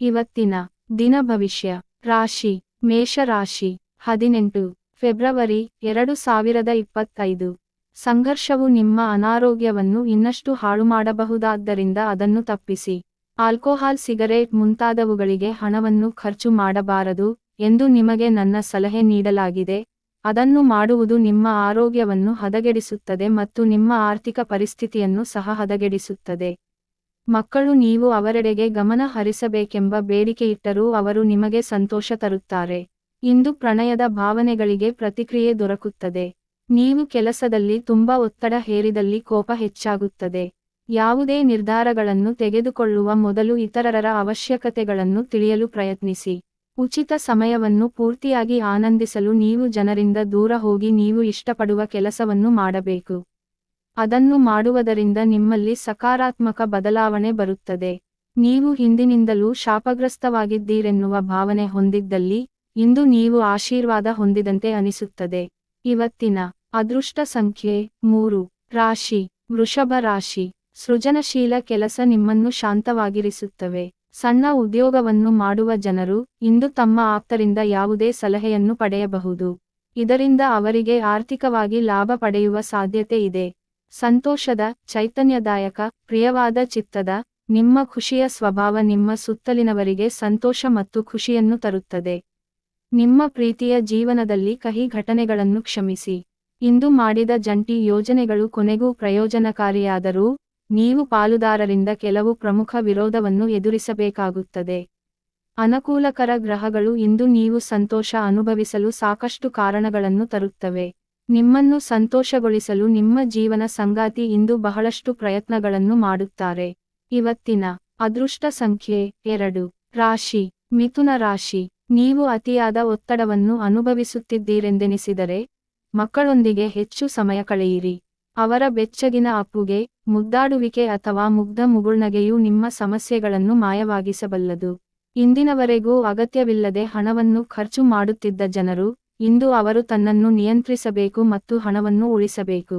ಇವತ್ತಿನ ದಿನ ಭವಿಷ್ಯ. ರಾಶಿ, ಮೇಷರಾಶಿ, ಹದಿನೆಂಟು, ಫೆಬ್ರವರಿ ಎರಡು ಸಾವಿರದ ಇಪ್ಪತ್ತೈದು. ಸಂಘರ್ಷವು ನಿಮ್ಮ ಅನಾರೋಗ್ಯವನ್ನು ಇನ್ನಷ್ಟು ಹಾಳುಮಾಡಬಹುದಾದ್ದರಿಂದ ಅದನ್ನು ತಪ್ಪಿಸಿ. ಆಲ್ಕೋಹಾಲ್, ಸಿಗರೇಟ್ ಮುಂತಾದವುಗಳಿಗೆ ಹಣವನ್ನು ಖರ್ಚು ಮಾಡಬಾರದು ಎಂದು ನಿಮಗೆ ನನ್ನ ಸಲಹೆ ನೀಡಲಾಗಿದೆ. ಅದನ್ನು ಮಾಡುವುದು ನಿಮ್ಮ ಆರೋಗ್ಯವನ್ನು ಹದಗೆಡಿಸುತ್ತದೆ ಮತ್ತು ನಿಮ್ಮ ಆರ್ಥಿಕ ಪರಿಸ್ಥಿತಿಯನ್ನು ಸಹ ಹದಗೆಡಿಸುತ್ತದೆ. ಮಕ್ಕಳು ನೀವು ಅವರೆಡೆಗೆ ಗಮನ ಹರಿಸಬೇಕೆಂಬ ಬೇಡಿಕೆಯಿಟ್ಟರೂ ಅವರು ನಿಮಗೆ ಸಂತೋಷ ತರುತ್ತಾರೆ. ಇಂದು ಪ್ರಣಯದ ಭಾವನೆಗಳಿಗೆ ಪ್ರತಿಕ್ರಿಯೆ ದೊರಕುತ್ತದೆ. ನೀವು ಕೆಲಸದಲ್ಲಿ ತುಂಬಾ ಒತ್ತಡ ಹೇರಿದಲ್ಲಿ ಕೋಪ ಹೆಚ್ಚಾಗುತ್ತದೆ. ಯಾವುದೇ ನಿರ್ಧಾರಗಳನ್ನು ತೆಗೆದುಕೊಳ್ಳುವ ಮೊದಲು ಇತರರ ಅವಶ್ಯಕತೆಗಳನ್ನು ತಿಳಿಯಲು ಪ್ರಯತ್ನಿಸಿ. ಉಚಿತ ಸಮಯವನ್ನು ಪೂರ್ತಿಯಾಗಿ ಆನಂದಿಸಲು ನೀವು ಜನರಿಂದ ದೂರ ಹೋಗಿ ನೀವು ಇಷ್ಟಪಡುವ ಕೆಲಸವನ್ನು ಮಾಡಬೇಕು. ಅದನ್ನು ಮಾಡುವುದರಿಂದ ನಿಮ್ಮಲ್ಲಿ ಸಕಾರಾತ್ಮಕ ಬದಲಾವಣೆ ಬರುತ್ತದೆ. ನೀವು ಹಿಂದಿನಿಂದಲೂ ಶಾಪಗ್ರಸ್ತವಾಗಿದ್ದೀರೆನ್ನುವ ಭಾವನೆ ಹೊಂದಿದ್ದಲ್ಲಿ, ಇಂದು ನೀವು ಆಶೀರ್ವಾದ ಹೊಂದಿದಂತೆ ಅನಿಸುತ್ತದೆ. ಇವತ್ತಿನ ಅದೃಷ್ಟ ಸಂಖ್ಯೆ ಮೂರು. ರಾಶಿ. ವೃಷಭ ರಾಶಿ. ಸೃಜನಶೀಲ ಕೆಲಸ ನಿಮ್ಮನ್ನು ಶಾಂತವಾಗಿರಿಸುತ್ತವೆ. ಸಣ್ಣ ಉದ್ಯೋಗವನ್ನು ಮಾಡುವ ಜನರು ಇಂದು ತಮ್ಮ ಆಪ್ತರಿಂದ ಯಾವುದೇ ಸಲಹೆಯನ್ನು ಪಡೆಯಬಹುದು. ಇದರಿಂದ ಅವರಿಗೆ ಆರ್ಥಿಕವಾಗಿ ಲಾಭ ಪಡೆಯುವ ಸಾಧ್ಯತೆ ಇದೆ. ಸಂತೋಷದ, ಚೈತನ್ಯದಾಯಕ, ಪ್ರಿಯವಾದ ಚಿತ್ತದ, ನಿಮ್ಮ ಖುಷಿಯ ಸ್ವಭಾವ ನಿಮ್ಮ ಸುತ್ತಲಿನವರಿಗೆ ಸಂತೋಷ ಮತ್ತು ಖುಷಿಯನ್ನು ತರುತ್ತದೆ. ನಿಮ್ಮ ಪ್ರೀತಿಯ ಜೀವನದಲ್ಲಿ ಕಹಿ ಘಟನೆಗಳನ್ನು ಕ್ಷಮಿಸಿ. ಇಂದು ಮಾಡಿದ ಜಂಟಿ ಯೋಜನೆಗಳು ಕೊನೆಗೂ ಪ್ರಯೋಜನಕಾರಿಯಾದರೂ, ನೀವು ಪಾಲುದಾರರಿಂದ ಕೆಲವು ಪ್ರಮುಖ ವಿರೋಧವನ್ನು ಎದುರಿಸಬೇಕಾಗುತ್ತದೆ. ಅನುಕೂಲಕರ ಗ್ರಹಗಳು ಇಂದು ನೀವು ಸಂತೋಷ ಅನುಭವಿಸಲು ಸಾಕಷ್ಟು ಕಾರಣಗಳನ್ನು ತರುತ್ತವೆ. ನಿಮ್ಮನ್ನು ಸಂತೋಷಗೊಳಿಸಲು ನಿಮ್ಮ ಜೀವನ ಸಂಗಾತಿ ಇಂದು ಬಹಳಷ್ಟು ಪ್ರಯತ್ನಗಳನ್ನು ಮಾಡುತ್ತಾರೆ. ಇವತ್ತಿನ ಅದೃಷ್ಟ ಸಂಖ್ಯೆ ಎರಡು. ರಾಶಿ. ಮಿಥುನ ರಾಶಿ. ನೀವು ಅತಿಯಾದ ಒತ್ತಡವನ್ನು ಅನುಭವಿಸುತ್ತಿದ್ದೀರೆಂದೆನಿಸಿದರೆ ಮಕ್ಕಳೊಂದಿಗೆ ಹೆಚ್ಚು ಸಮಯ ಕಳೆಯಿರಿ. ಅವರ ಬೆಚ್ಚಗಿನ ಅಪ್ಪುಗೆ ಮುದ್ದಾಡುವಿಕೆ ಅಥವಾ ಮುಗ್ಧ ಮುಗುಳ್ನಗೆಯು ನಿಮ್ಮ ಸಮಸ್ಯೆಗಳನ್ನು ಮಾಯವಾಗಿಸಬಲ್ಲದು. ಇಂದಿನವರೆಗೂ ಅಗತ್ಯವಿಲ್ಲದೆ ಹಣವನ್ನು ಖರ್ಚು ಮಾಡುತ್ತಿದ್ದ ಜನರು ಇಂದು ಅವರು ತನ್ನನ್ನು ನಿಯಂತ್ರಿಸಬೇಕು ಮತ್ತು ಹಣವನ್ನು ಉಳಿಸಬೇಕು.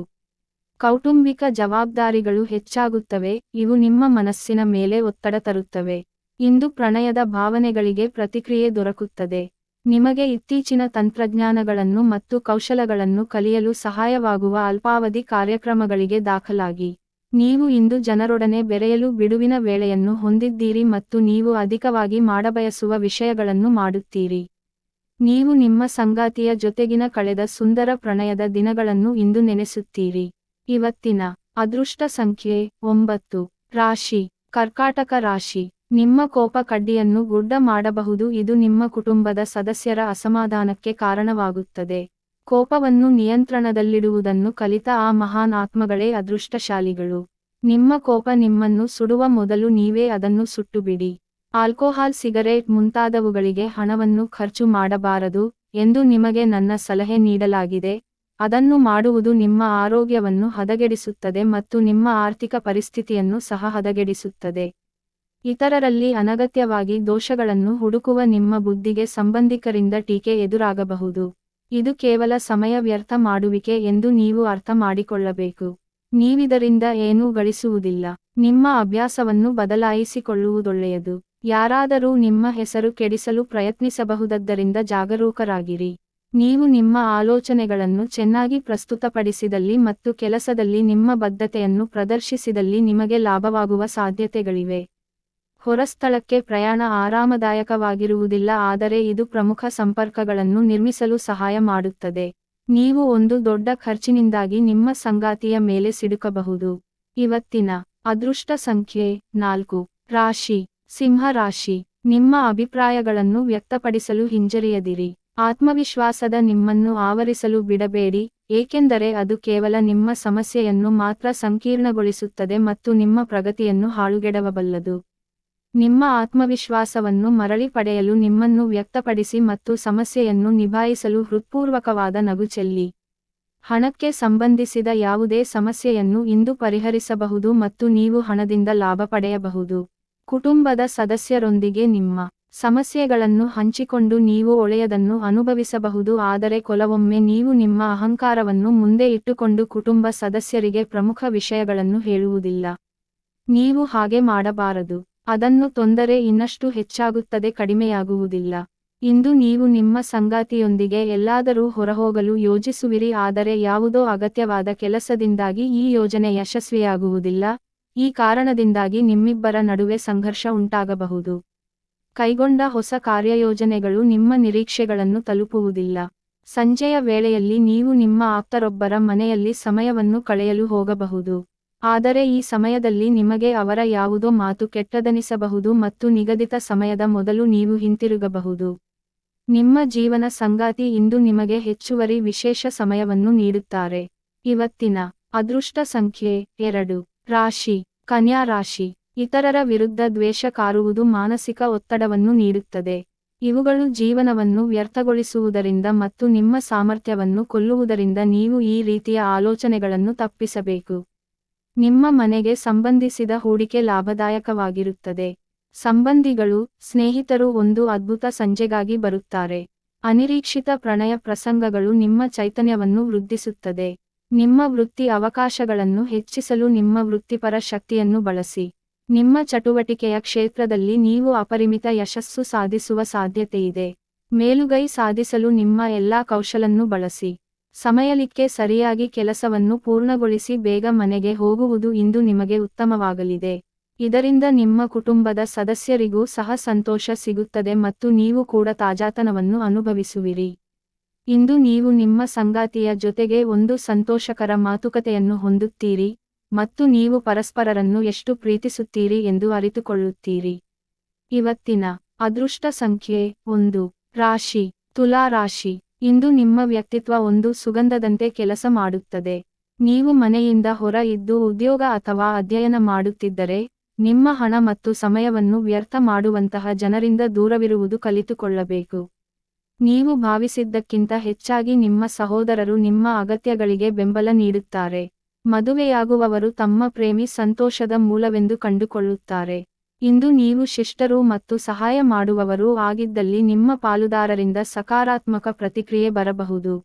ಕೌಟುಂಬಿಕ ಜವಾಬ್ದಾರಿಗಳು ಹೆಚ್ಚಾಗುತ್ತವೆ, ಇವು ನಿಮ್ಮ ಮನಸ್ಸಿನ ಮೇಲೆ ಒತ್ತಡ ತರುತ್ತವೆ. ಇಂದು ಪ್ರಣಯದ ಭಾವನೆಗಳಿಗೆ ಪ್ರತಿಕ್ರಿಯೆ ದೊರಕುತ್ತದೆ. ನಿಮಗೆ ಇತ್ತೀಚಿನ ತಂತ್ರಜ್ಞಾನಗಳನ್ನು ಮತ್ತು ಕೌಶಲಗಳನ್ನು ಕಲಿಯಲು ಸಹಾಯವಾಗುವ ಅಲ್ಪಾವಧಿ ಕಾರ್ಯಕ್ರಮಗಳಿಗೆ ದಾಖಲಾಗಿ. ನೀವು ಇಂದು ಜನರೊಡನೆ ಬೆರೆಯಲು ಬಿಡುವಿನ ವೇಳೆಯನ್ನು ಹೊಂದಿದ್ದೀರಿ ಮತ್ತು ನೀವು ಅಧಿಕವಾಗಿ ಮಾಡಬಯಸುವ ವಿಷಯಗಳನ್ನು ಮಾಡುತ್ತೀರಿ. ನೀವು ನಿಮ್ಮ ಸಂಗಾತಿಯ ಜೊತೆಗಿನ ಕಳೆದ ಸುಂದರ ಪ್ರಣಯದ ದಿನಗಳನ್ನು ಇಂದು ನೆನೆಸುತ್ತೀರಿ. ಇವತ್ತಿನ ಅದೃಷ್ಟ ಸಂಖ್ಯೆ ಒಂಬತ್ತು. ರಾಶಿ. ಕರ್ಕಾಟಕ ರಾಶಿ. ನಿಮ್ಮ ಕೋಪ ಕಡ್ಡಿಯನ್ನು ಗುಡ್ಡ ಮಾಡಬಹುದು. ಇದು ನಿಮ್ಮ ಕುಟುಂಬದ ಸದಸ್ಯರ ಅಸಮಾಧಾನಕ್ಕೆ ಕಾರಣವಾಗುತ್ತದೆ. ಕೋಪವನ್ನು ನಿಯಂತ್ರಣದಲ್ಲಿಡುವುದನ್ನು ಕಲಿತ ಆ ಮಹಾನ್ ಆತ್ಮಗಳೇ ಅದೃಷ್ಟಶಾಲಿಗಳು. ನಿಮ್ಮ ಕೋಪ ನಿಮ್ಮನ್ನು ಸುಡುವ ಮೊದಲು ನೀವೇ ಅದನ್ನು ಸುಟ್ಟುಬಿಡಿ. ಆಲ್ಕೋಹಾಲ್ ಸಿಗರೇಟ್ ಮುಂತಾದವುಗಳಿಗೆ ಹಣವನ್ನು ಖರ್ಚು ಮಾಡಬಾರದು ಎಂದು ನಿಮಗೆ ನನ್ನ ಸಲಹೆ ನೀಡಲಾಗಿದೆ. ಅದನ್ನು ಮಾಡುವುದು ನಿಮ್ಮ ಆರೋಗ್ಯವನ್ನು ಹದಗೆಡಿಸುತ್ತದೆ ಮತ್ತು ನಿಮ್ಮ ಆರ್ಥಿಕ ಪರಿಸ್ಥಿತಿಯನ್ನು ಸಹ ಹದಗೆಡಿಸುತ್ತದೆ. ಇತರರಲ್ಲಿ ಅನಗತ್ಯವಾಗಿ ದೋಷಗಳನ್ನು ಹುಡುಕುವ ನಿಮ್ಮ ಬುದ್ಧಿಗೆ ಸಂಬಂಧಿಕರಿಂದ ಟೀಕೆ ಎದುರಾಗಬಹುದು. ಇದು ಕೇವಲ ಸಮಯ ವ್ಯರ್ಥ ಮಾಡುವಿಕೆ ಎಂದು ನೀವು ಅರ್ಥ ಮಾಡಿಕೊಳ್ಳಬೇಕು. ನೀವಿದರಿಂದ ಏನೂ ಗಳಿಸುವುದಿಲ್ಲ. ನಿಮ್ಮ ಅಭ್ಯಾಸವನ್ನು ಬದಲಾಯಿಸಿಕೊಳ್ಳುವುದೊಳ್ಳೆಯದು. ಯಾರಾದರೂ ನಿಮ್ಮ ಹೆಸರು ಕೆಡಿಸಲು ಪ್ರಯತ್ನಿಸಬಹುದದ್ದರಿಂದ ಜಾಗರೂಕರಾಗಿರಿ. ನೀವು ನಿಮ್ಮ ಆಲೋಚನೆಗಳನ್ನು ಚೆನ್ನಾಗಿ ಪ್ರಸ್ತುತಪಡಿಸಿದಲ್ಲಿ ಮತ್ತು ಕೆಲಸದಲ್ಲಿ ನಿಮ್ಮ ಬದ್ಧತೆಯನ್ನು ಪ್ರದರ್ಶಿಸಿದಲ್ಲಿ ನಿಮಗೆ ಲಾಭವಾಗುವ ಸಾಧ್ಯತೆಗಳಿವೆ. ಹೊರಸ್ಥಳಕ್ಕೆ ಪ್ರಯಾಣ ಆರಾಮದಾಯಕವಾಗಿರುವುದಿಲ್ಲ, ಆದರೆ ಇದು ಪ್ರಮುಖ ಸಂಪರ್ಕಗಳನ್ನು ನಿರ್ಮಿಸಲು ಸಹಾಯ ಮಾಡುತ್ತದೆ. ನೀವು ಒಂದು ದೊಡ್ಡ ಖರ್ಚಿನಿಂದಾಗಿ ನಿಮ್ಮ ಸಂಗಾತಿಯ ಮೇಲೆ ಸಿಡುಕಬಹುದು ಇವತ್ತಿನ ಅದೃಷ್ಟ ಸಂಖ್ಯೆ ನಾಲ್ಕು. ರಾಶಿ. ಸಿಂಹ ರಾಶಿ ನಿಮ್ಮ ಅಭಿಪ್ರಾಯಗಳನ್ನು ವ್ಯಕ್ತಪಡಿಸಲು ಹಿಂಜರಿಯದಿರಿ. ಆತ್ಮವಿಶ್ವಾಸದ ನಿಮ್ಮನ್ನು ಆವರಿಸಲು ಬಿಡಬೇಡಿ, ಏಕೆಂದರೆ ಅದು ಕೇವಲ ನಿಮ್ಮ ಸಮಸ್ಯೆಯನ್ನು ಮಾತ್ರ ಸಂಕೀರ್ಣಗೊಳಿಸುತ್ತದೆ ಮತ್ತು ನಿಮ್ಮ ಪ್ರಗತಿಯನ್ನು ಹಾಳುಗೆಡವಬಲ್ಲದು. ನಿಮ್ಮ ಆತ್ಮವಿಶ್ವಾಸವನ್ನು ಮರಳಿ ಪಡೆಯಲು ನಿಮ್ಮನ್ನು ವ್ಯಕ್ತಪಡಿಸಿ ಮತ್ತು ಸಮಸ್ಯೆಯನ್ನು ನಿಭಾಯಿಸಲು ಹೃತ್ಪೂರ್ವಕವಾದ ನಗು ಚೆಲ್ಲಿ. ಹಣಕ್ಕೆ ಸಂಬಂಧಿಸಿದ ಯಾವುದೇ ಸಮಸ್ಯೆಯನ್ನು ಇಂದು ಪರಿಹರಿಸಬಹುದು ಮತ್ತು ನೀವು ಹಣದಿಂದ ಲಾಭ ಪಡೆಯಬಹುದು. ಕುಟುಂಬದ ಸದಸ್ಯರೊಂದಿಗೆ ನಿಮ್ಮ ಸಮಸ್ಯೆಗಳನ್ನು ಹಂಚಿಕೊಂಡು ನೀವು ಒಳೆಯದನ್ನು ಅನುಭವಿಸಬಹುದು, ಆದರೆ ಕೆಲವೊಮ್ಮೆ ನೀವು ನಿಮ್ಮ ಅಹಂಕಾರವನ್ನು ಮುಂದೆ ಇಟ್ಟುಕೊಂಡು ಕುಟುಂಬ ಸದಸ್ಯರಿಗೆ ಪ್ರಮುಖ ವಿಷಯಗಳನ್ನು ಹೇಳುವುದಿಲ್ಲ. ನೀವು ಹಾಗೆ ಮಾಡಬಾರದು. ಅದನ್ನು ತೊಂದರೆ ಇನ್ನಷ್ಟು ಹೆಚ್ಚಾಗುತ್ತದೆ, ಕಡಿಮೆಯಾಗುವುದಿಲ್ಲ. ಇಂದು ನೀವು ನಿಮ್ಮ ಸಂಗಾತಿಯೊಂದಿಗೆ ಎಲ್ಲಾದರೂ ಹೊರಹೋಗಲು ಯೋಜಿಸುವಿರಿ ಆದರೆ ಯಾವುದೋ ಅಗತ್ಯವಾದ ಕೆಲಸದಿಂದಾಗಿ ಈ ಯೋಜನೆ ಯಶಸ್ವಿಯಾಗುವುದಿಲ್ಲ. ಈ ಕಾರಣದಿಂದಾಗಿ ನಿಮ್ಮಿಬ್ಬರ ನಡುವೆ ಸಂಘರ್ಷ ಉಂಟಾಗಬಹುದು. ಕೈಗೊಂಡ ಹೊಸ ಕಾರ್ಯಯೋಜನೆಗಳು ನಿಮ್ಮ ನಿರೀಕ್ಷೆಗಳನ್ನು ತಲುಪುವುದಿಲ್ಲ. ಸಂಜೆಯ ವೇಳೆಯಲ್ಲಿ ನೀವು ನಿಮ್ಮ ಆಪ್ತರೊಬ್ಬರ ಮನೆಯಲ್ಲಿ ಸಮಯವನ್ನು ಕಳೆಯಲು ಹೋಗಬಹುದು. ಆದರೆ ಈ ಸಮಯದಲ್ಲಿ ನಿಮಗೆ ಅವರ ಯಾವುದೋ ಮಾತು ಕೆಟ್ಟದನಿಸಬಹುದು ಮತ್ತು ನಿಗದಿತ ಸಮಯದ ಮೊದಲು ನೀವು ಹಿಂತಿರುಗಬಹುದು. ನಿಮ್ಮ ಜೀವನ ಸಂಗಾತಿ ಇಂದು ನಿಮಗೆ ಹೆಚ್ಚುವರಿ ವಿಶೇಷ ಸಮಯವನ್ನು ನೀಡುತ್ತಾರೆ. ಇವತ್ತಿನ ಅದೃಷ್ಟ ಸಂಖ್ಯೆ ಎರಡು. ರಾಶಿ. ಕನ್ಯಾ ರಾಶಿ, ಇತರರ ವಿರುದ್ಧ ದ್ವೇಷ ಕಾರುವುದು ಮಾನಸಿಕ ಒತ್ತಡವನ್ನು ನೀಡುತ್ತದೆ. ಇವುಗಳು ಜೀವನವನ್ನು ವ್ಯರ್ಥಗೊಳಿಸುವುದರಿಂದ ಮತ್ತು ನಿಮ್ಮ ಸಾಮರ್ಥ್ಯವನ್ನು ಕೊಲ್ಲುವುದರಿಂದ ನೀವು ಈ ರೀತಿಯ ಆಲೋಚನೆಗಳನ್ನು ತಪ್ಪಿಸಬೇಕು. ನಿಮ್ಮ ಮನೆಗೆ ಸಂಬಂಧಿಸಿದ ಹೂಡಿಕೆ ಲಾಭದಾಯಕವಾಗಿರುತ್ತದೆ. ಸಂಬಂಧಿಗಳು, ಸ್ನೇಹಿತರು ಒಂದು ಅದ್ಭುತ ಸಂಜೆಗಾಗಿ ಬರುತ್ತಾರೆ. ಅನಿರೀಕ್ಷಿತ ಪ್ರಣಯ ಪ್ರಸಂಗಗಳು ನಿಮ್ಮ ಚೈತನ್ಯವನ್ನು ವೃದ್ಧಿಸುತ್ತದೆ. ನಿಮ್ಮ ವೃತ್ತಿ ಅವಕಾಶಗಳನ್ನು ಹೆಚ್ಚಿಸಲು ನಿಮ್ಮ ವೃತ್ತಿಪರ ಶಕ್ತಿಯನ್ನು ಬಳಸಿ. ನಿಮ್ಮ ಚಟುವಟಿಕೆಯ ಕ್ಷೇತ್ರದಲ್ಲಿ ನೀವು ಅಪರಿಮಿತ ಯಶಸ್ಸು ಸಾಧಿಸುವ ಸಾಧ್ಯತೆಯಿದೆ. ಮೇಲುಗೈ ಸಾಧಿಸಲು ನಿಮ್ಮ ಎಲ್ಲಾ ಕೌಶಲನ್ನು ಬಳಸಿ. ಸಮಯಲಿಕ್ಕೆ ಸರಿಯಾಗಿ ಕೆಲಸವನ್ನು ಪೂರ್ಣಗೊಳಿಸಿ ಬೇಗ ಮನೆಗೆ ಹೋಗುವುದು ಇಂದು ನಿಮಗೆ ಉತ್ತಮವಾಗಲಿದೆ. ಇದರಿಂದ ನಿಮ್ಮ ಕುಟುಂಬದ ಸದಸ್ಯರಿಗೂ ಸಹ ಸಂತೋಷ ಸಿಗುತ್ತದೆ ಮತ್ತು ನೀವು ಕೂಡ ತಾಜಾತನವನ್ನು ಅನುಭವಿಸುವಿರಿ. ಇಂದು ನೀವು ನಿಮ್ಮ ಸಂಗಾತಿಯ ಜೊತೆಗೆ ಒಂದು ಸಂತೋಷಕರ ಮಾತುಕತೆಯನ್ನು ಹೊಂದುತ್ತೀರಿ ಮತ್ತು ನೀವು ಪರಸ್ಪರರನ್ನು ಎಷ್ಟು ಪ್ರೀತಿಸುತ್ತೀರಿ ಎಂದು ಅರಿತುಕೊಳ್ಳುತ್ತೀರಿ. ಇವತ್ತಿನ ಅದೃಷ್ಟ ಸಂಖ್ಯೆ ಒಂದು. ರಾಶಿ. ತುಲಾ ರಾಶಿ. ಇಂದು ನಿಮ್ಮ ವ್ಯಕ್ತಿತ್ವ ಒಂದು ಸುಗಂಧದಂತೆ ಕೆಲಸ ಮಾಡುತ್ತದೆ. ನೀವು ಮನೆಯಿಂದ ಹೊರ ಇದ್ದು ಉದ್ಯೋಗ ಅಥವಾ ಅಧ್ಯಯನ ಮಾಡುತ್ತಿದ್ದರೆ, ನಿಮ್ಮ ಹಣ ಮತ್ತು ಸಮಯವನ್ನು ವ್ಯರ್ಥ ಮಾಡುವಂತಹ ಜನರಿಂದ ದೂರವಿರುವುದು ಕಲಿತುಕೊಳ್ಳಬೇಕು. ನೀವು ಭಾವಿಸಿದ್ದಕ್ಕಿಂತ ಹೆಚ್ಚಾಗಿ ನಿಮ್ಮ ಸಹೋದರರು ನಿಮ್ಮ ಅಗತ್ಯಗಳಿಗೆ ಬೆಂಬಲ ನೀಡುತ್ತಾರೆ. ಮದುವೆಯಾಗುವವರು ತಮ್ಮ ಪ್ರೇಮಿ ಸಂತೋಷದ ಮೂಲವೆಂದು ಕಂಡುಕೊಳ್ಳುತ್ತಾರೆ. ಇಂದು ನೀವು ಶಿಷ್ಟರು ಮತ್ತು ಸಹಾಯ ಮಾಡುವವರು ಆಗಿದ್ದಲ್ಲಿ ನಿಮ್ಮ ಪಾಲುದಾರರಿಂದ ಸಕಾರಾತ್ಮಕ ಪ್ರತಿಕ್ರಿಯೆ ಬರಬಹುದು.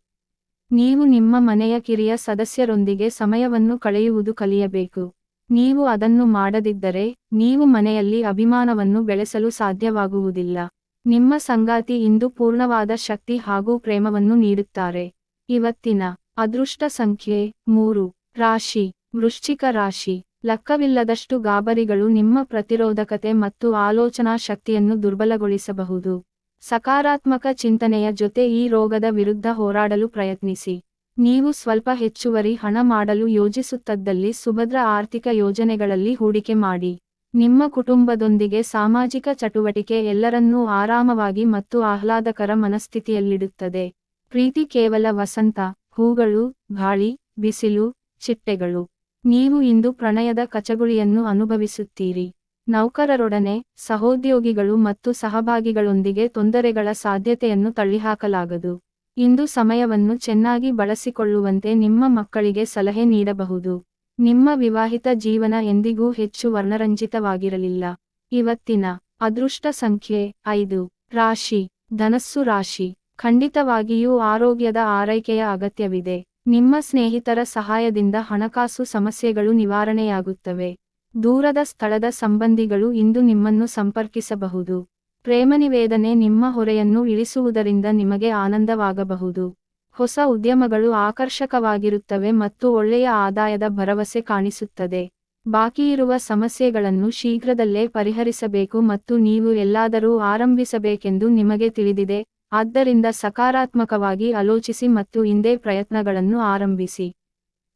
ನೀವು ನಿಮ್ಮ ಮನೆಯ ಕಿರಿಯ ಸದಸ್ಯರೊಂದಿಗೆ ಸಮಯವನ್ನು ಕಳೆಯುವುದು ಕಲಿಯಬೇಕು. ನೀವು ಅದನ್ನು ಮಾಡದಿದ್ದರೆ, ನೀವು ಮನೆಯಲ್ಲಿ ಅಭಿಮಾನವನ್ನು ಬೆಳೆಸಲು ಸಾಧ್ಯವಾಗುವುದಿಲ್ಲ. ನಿಮ್ಮ ಸಂಗಾತಿ ಇಂದು ಪೂರ್ಣವಾದ ಶಕ್ತಿ ಹಾಗೂ ಪ್ರೇಮವನ್ನು ನೀಡುತ್ತಾರೆ. ಇವತ್ತಿನ ಅದೃಷ್ಟ ಸಂಖ್ಯೆ ಮೂರು. ರಾಶಿ. ವೃಶ್ಚಿಕ ರಾಶಿ. ಲೆಕ್ಕವಿಲ್ಲದಷ್ಟು ಗಾಬರಿಗಳು ನಿಮ್ಮ ಪ್ರತಿರೋಧಕತೆ ಮತ್ತು ಆಲೋಚನಾ ಶಕ್ತಿಯನ್ನು ದುರ್ಬಲಗೊಳಿಸಬಹುದು. ಸಕಾರಾತ್ಮಕ ಚಿಂತನೆಯ ಜೊತೆ ಈ ರೋಗದ ವಿರುದ್ಧ ಹೋರಾಡಲು ಪ್ರಯತ್ನಿಸಿ. ನೀವು ಸ್ವಲ್ಪ ಹೆಚ್ಚುವರಿ ಹಣ ಮಾಡಲು ಯೋಜಿಸುತ್ತದ್ದಲ್ಲಿ ಸುಭದ್ರ ಆರ್ಥಿಕ ಯೋಜನೆಗಳಲ್ಲಿ ಹೂಡಿಕೆ ಮಾಡಿ. ನಿಮ್ಮ ಕುಟುಂಬದೊಂದಿಗೆ ಸಾಮಾಜಿಕ ಚಟುವಟಿಕೆ ಎಲ್ಲರನ್ನೂ ಆರಾಮವಾಗಿ ಮತ್ತು ಆಹ್ಲಾದಕರ ಮನಸ್ಥಿತಿಯಲ್ಲಿಡುತ್ತದೆ. ಪ್ರೀತಿ ಕೇವಲ ವಸಂತ, ಹೂಗಳು, ಗಾಳಿ, ಬಿಸಿಲು, ಚಿಟ್ಟೆಗಳು. ನೀವು ಇಂದು ಪ್ರಣಯದ ಕಚಗುಳಿಯನ್ನು ಅನುಭವಿಸುತ್ತೀರಿ. ನೌಕರರೊಡನೆ ಸಹೋದ್ಯೋಗಿಗಳು ಮತ್ತು ಸಹಭಾಗಿಗಳೊಂದಿಗೆ ತೊಂದರೆಗಳ ಸಾಧ್ಯತೆಯನ್ನು ತಳ್ಳಿಹಾಕಲಾಗದು. ಇಂದು ಸಮಯವನ್ನು ಚೆನ್ನಾಗಿ ಬಳಸಿಕೊಳ್ಳುವಂತೆ ನಿಮ್ಮ ಮಕ್ಕಳಿಗೆ ಸಲಹೆ ನೀಡಬಹುದು. ನಿಮ್ಮ ವಿವಾಹಿತ ಜೀವನ ಎಂದಿಗೂ ಹೆಚ್ಚು ವರ್ಣರಂಜಿತವಾಗಿರಲಿಲ್ಲ. ಇವತ್ತಿನ ಅದೃಷ್ಟ ಸಂಖ್ಯೆ ಐದು. ರಾಶಿ. ಧನಸ್ಸು ರಾಶಿ. ಖಂಡಿತವಾಗಿಯೂ ಆರೋಗ್ಯದ ಆರೈಕೆಯ ಅಗತ್ಯವಿದೆ. ನಿಮ್ಮ ಸ್ನೇಹಿತರ ಸಹಾಯದಿಂದ ಹಣಕಾಸು ಸಮಸ್ಯೆಗಳು ನಿವಾರಣೆಯಾಗುತ್ತವೆ. ದೂರದ ಸ್ಥಳದ ಸಂಬಂಧಿಗಳು ಇಂದು ನಿಮ್ಮನ್ನು ಸಂಪರ್ಕಿಸಬಹುದು. ಪ್ರೇಮನಿವೇದನೆ ನಿಮ್ಮ ಹೊರೆಯನ್ನು ಇಳಿಸುವುದರಿಂದ ನಿಮಗೆ ಆನಂದವಾಗಬಹುದು. ಹೊಸ ಉದ್ಯಮಗಳು ಆಕರ್ಷಕವಾಗಿರುತ್ತವೆ ಮತ್ತು ಒಳ್ಳೆಯ ಆದಾಯದ ಭರವಸೆ ಕಾಣಿಸುತ್ತದೆ. ಬಾಕಿಯಿರುವ ಸಮಸ್ಯೆಗಳನ್ನು ಶೀಘ್ರದಲ್ಲೇ ಪರಿಹರಿಸಬೇಕು ಮತ್ತು ನೀವು ಎಲ್ಲಾದರೂ ಆರಂಭಿಸಬೇಕೆಂದು ನಿಮಗೆ ತಿಳಿದಿದೆ, ಆದ್ದರಿಂದ ಸಕಾರಾತ್ಮಕವಾಗಿ ಆಲೋಚಿಸಿ ಮತ್ತು ಇಂದೇ ಪ್ರಯತ್ನಗಳನ್ನು ಆರಂಭಿಸಿ.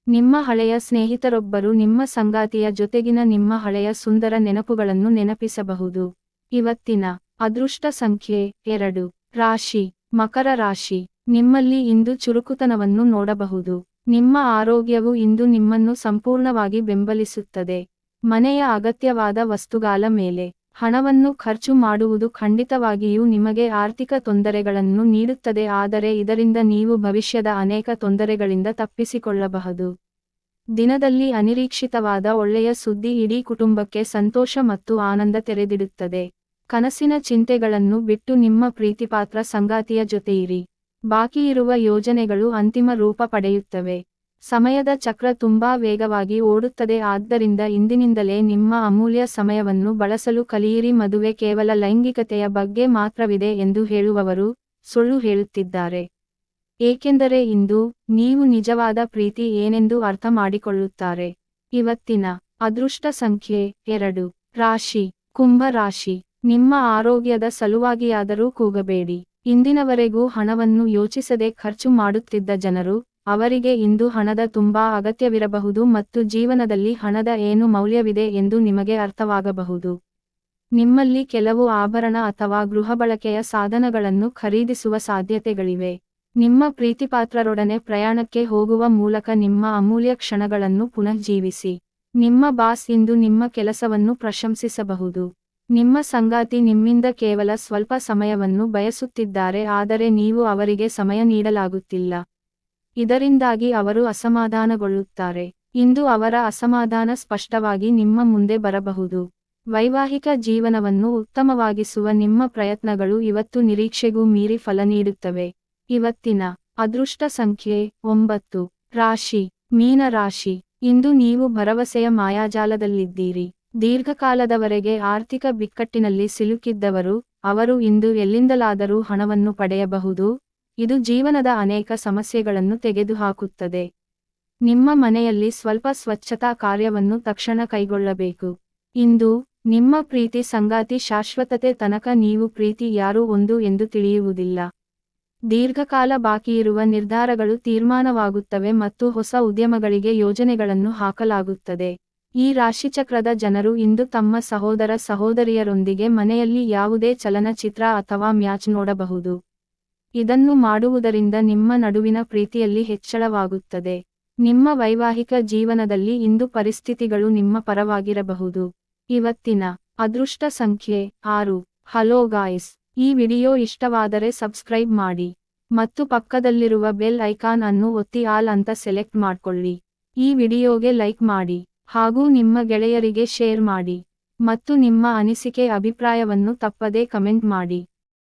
ನಿಮ್ಮ ಹಳೆಯ ಸ್ನೇಹಿತರೊಬ್ಬರು ನಿಮ್ಮ ಸಂಗಾತಿಯ ಜೊತೆಗಿನ ನಿಮ್ಮ ಹಳೆಯ ಸುಂದರ ನೆನಪುಗಳನ್ನು ನೆನಪಿಸಬಹುದು. ಇವತ್ತಿನ ಅದೃಷ್ಟ ಸಂಖ್ಯೆ ಎರಡು. ರಾಶಿ. ಮಕರ ರಾಶಿ. ನಿಮ್ಮಲ್ಲಿ ಇಂದು ಚುರುಕುತನವನ್ನು ನೋಡಬಹುದು. ನಿಮ್ಮ ಆರೋಗ್ಯವು ಇಂದು ನಿಮ್ಮನ್ನು ಸಂಪೂರ್ಣವಾಗಿ ಬೆಂಬಲಿಸುತ್ತದೆ. ಮನೆಯ ಅಗತ್ಯವಾದ ವಸ್ತುಗಾಲ ಮೇಲೆ ಹಣವನ್ನು ಖರ್ಚು ಮಾಡುವುದು ಖಂಡಿತವಾಗಿಯೂ ನಿಮಗೆ ಆರ್ಥಿಕ ತೊಂದರೆಗಳನ್ನು ನೀಡುತ್ತದೆ, ಆದರೆ ಇದರಿಂದ ನೀವು ಭವಿಷ್ಯದ ಅನೇಕ ತೊಂದರೆಗಳಿಂದ ತಪ್ಪಿಸಿಕೊಳ್ಳಬಹುದು. ದಿನದಲ್ಲಿ ಅನಿರೀಕ್ಷಿತವಾದ ಒಳ್ಳೆಯ ಸುದ್ದಿ ಇಡೀ ಕುಟುಂಬಕ್ಕೆ ಸಂತೋಷ ಮತ್ತು ಆನಂದ ತೆರೆದಿಡುತ್ತದೆ. ಕನಸಿನ ಚಿಂತೆಗಳನ್ನು ಬಿಟ್ಟು ನಿಮ್ಮ ಪ್ರೀತಿಪಾತ್ರ ಸಂಗಾತಿಯ ಜೊತೆಯಿರಿ. ಬಾಕಿಯಿರುವ ಯೋಜನೆಗಳು ಅಂತಿಮ ರೂಪ ಪಡೆಯುತ್ತವೆ. ಸಮಯದ ಚಕ್ರ ತುಂಬಾ ವೇಗವಾಗಿ ಓಡುತ್ತದೆ. ಆದ್ದರಿಂದ ಇಂದಿನಿಂದಲೇ ನಿಮ್ಮ ಅಮೂಲ್ಯ ಸಮಯವನ್ನು ಬಳಸಲು ಕಲಿಯಿರಿ. ಮದುವೆ ಕೇವಲ ಲೈಂಗಿಕತೆಯ ಬಗ್ಗೆ ಮಾತ್ರವಿದೆ ಎಂದು ಹೇಳುವವರು ಸುಳ್ಳು ಹೇಳುತ್ತಿದ್ದಾರೆ. ಏಕೆಂದರೆ ಇಂದು ನೀವು ನಿಜವಾದ ಪ್ರೀತಿ ಏನೆಂದು ಅರ್ಥ ಮಾಡಿಕೊಳ್ಳುತ್ತಾರೆ. ಇವತ್ತಿನ ಅದೃಷ್ಟ ಸಂಖ್ಯೆ ಎರಡು. ರಾಶಿ. ಕುಂಭ ರಾಶಿ. ನಿಮ್ಮ ಆರೋಗ್ಯದ ಸಲುವಾಗಿಯಾದರೂ ಕೂಗಬೇಡಿ. ಇಂದಿನವರೆಗೂ ಹಣವನ್ನು ಯೋಚಿಸದೆ ಖರ್ಚು ಮಾಡುತ್ತಿದ್ದ ಜನರು, ಅವರಿಗೆ ಇಂದು ಹಣದ ತುಂಬಾ ಅಗತ್ಯವಿರಬಹುದು ಮತ್ತು ಜೀವನದಲ್ಲಿ ಹಣದ ಏನು ಮೌಲ್ಯವಿದೆ ಎಂದು ನಿಮಗೆ ಅರ್ಥವಾಗಬಹುದು. ನಿಮ್ಮಲ್ಲಿ ಕೆಲವು ಆಭರಣ ಅಥವಾ ಗೃಹಬಳಕೆಯ ಸಾಧನಗಳನ್ನು ಖರೀದಿಸುವ ಸಾಧ್ಯತೆಗಳಿವೆ. ನಿಮ್ಮ ಪ್ರೀತಿಪಾತ್ರರೊಡನೆ ಪ್ರಯಾಣಕ್ಕೆ ಹೋಗುವ ಮೂಲಕ ನಿಮ್ಮ ಅಮೂಲ್ಯ ಕ್ಷಣಗಳನ್ನು ಪುನಃಜೀವಿಸಿ ನಿಮ್ಮ ಬಾಸ್ ಇಂದು ನಿಮ್ಮ ಕೆಲಸವನ್ನು ಪ್ರಶಂಸಿಸಬಹುದು. ನಿಮ್ಮ ಸಂಗಾತಿ ನಿಮ್ಮಿಂದ ಕೇವಲ ಸ್ವಲ್ಪ ಸಮಯವನ್ನು ಬಯಸುತ್ತಿದ್ದಾರೆ, ಆದರೆ ನೀವು ಅವರಿಗೆ ಸಮಯ ನೀಡಲಾಗುತ್ತಿಲ್ಲ. ಇದರಿಂದಾಗಿ ಅವರು ಅಸಮಾಧಾನಗೊಳ್ಳುತ್ತಾರೆ. ಇಂದು ಅವರ ಅಸಮಾಧಾನ ಸ್ಪಷ್ಟವಾಗಿ ನಿಮ್ಮ ಮುಂದೆ ಬರಬಹುದು. ವೈವಾಹಿಕ ಜೀವನವನ್ನು ಉತ್ತಮವಾಗಿಸುವ ನಿಮ್ಮ ಪ್ರಯತ್ನಗಳು ಇವತ್ತು ನಿರೀಕ್ಷೆಗೂ ಮೀರಿ ಫಲ ನೀಡುತ್ತವೆ. ಇವತ್ತಿನ ಅದೃಷ್ಟ ಸಂಖ್ಯೆ ಒಂಬತ್ತು. ರಾಶಿ. ಮೀನ ರಾಶಿ ಇಂದು ನೀವು ಭರವಸೆಯ ಮಾಯಾಜಾಲದಲ್ಲಿದ್ದೀರಿ. ದೀರ್ಘಕಾಲದವರೆಗೆ ಆರ್ಥಿಕ ಬಿಕ್ಕಟ್ಟಿನಲ್ಲಿ ಸಿಲುಕಿದ್ದವರು, ಅವರು ಇಂದು ಎಲ್ಲಿಂದಲಾದರೂ ಹಣವನ್ನು ಪಡೆಯಬಹುದು. ಇದು ಜೀವನದ ಅನೇಕ ಸಮಸ್ಯೆಗಳನ್ನು ತೆಗೆದುಹಾಕುತ್ತದೆ. ನಿಮ್ಮ ಮನೆಯಲ್ಲಿ ಸ್ವಲ್ಪ ಸ್ವಚ್ಛತಾ ಕಾರ್ಯವನ್ನು ತಕ್ಷಣ ಕೈಗೊಳ್ಳಬೇಕು. ಇಂದು, ನಿಮ್ಮ ಪ್ರೀತಿ ಸಂಗಾತಿ ಶಾಶ್ವತತೆ ತನಕ ನೀವು ಪ್ರೀತಿ ಯಾರು ಒಂದು ಎಂದು ತಿಳಿಯುವುದಿಲ್ಲ. ದೀರ್ಘಕಾಲ ಬಾಕಿಯಿರುವ ನಿರ್ಧಾರಗಳು ತೀರ್ಮಾನವಾಗುತ್ತವೆ ಮತ್ತು ಹೊಸ ಉದ್ಯಮಗಳಿಗೆ ಯೋಜನೆಗಳನ್ನು ಹಾಕಲಾಗುತ್ತದೆ. ಈ ರಾಶಿಚಕ್ರದ ಜನರು ಇಂದು ತಮ್ಮ ಸಹೋದರ ಸಹೋದರಿಯರೊಂದಿಗೆ ಮನೆಯಲ್ಲಿ ಯಾವುದೇ ಚಲನಚಿತ್ರ ಅಥವಾ ಮ್ಯಾಚ್ ನೋಡಬಹುದು. ಇದನ್ನು ಮಾಡುವುದರಿಂದ ನಿಮ್ಮ ನಡುವಿನ ಪ್ರೀತಿಯಲ್ಲಿ ಹೆಚ್ಚಳವಾಗುತ್ತದೆ. ನಿಮ್ಮ ವೈವಾಹಿಕ ಜೀವನದಲ್ಲಿ ಇಂದು ಪರಿಸ್ಥಿತಿಗಳು ನಿಮ್ಮ ಪರವಾಗಿರಬಹುದು. ಇವತ್ತಿನ ಅದೃಷ್ಟ ಸಂಖ್ಯೆ ಆರು. ಹಲೋ ಗಾಯ್ಸ್, ಈ ವಿಡಿಯೋ ಇಷ್ಟವಾದರೆ ಸಬ್ಸ್ಕ್ರೈಬ್ ಮಾಡಿ ಮತ್ತು ಪಕ್ಕದಲ್ಲಿರುವ ಬೆಲ್ ಐಕಾನ್ ಅನ್ನು ಒತ್ತಿ ಆಲ್ ಅಂತ ಸೆಲೆಕ್ಟ್ ಮಾಡ್ಕೊಳ್ಳಿ. ಈ ವಿಡಿಯೋಗೆ ಲೈಕ್ ಮಾಡಿ. ಹಾಗೂ ನಿಮ್ಮ ಗೆಳೆಯರಿಗೆ ಶೇರ್ ಮಾಡಿ ಮತ್ತು ನಿಮ್ಮ ಅನಿಸಿಕೆ ಅಭಿಪ್ರಾಯವನ್ನು ತಪ್ಪದೇ ಕಮೆಂಟ್ ಮಾಡಿ.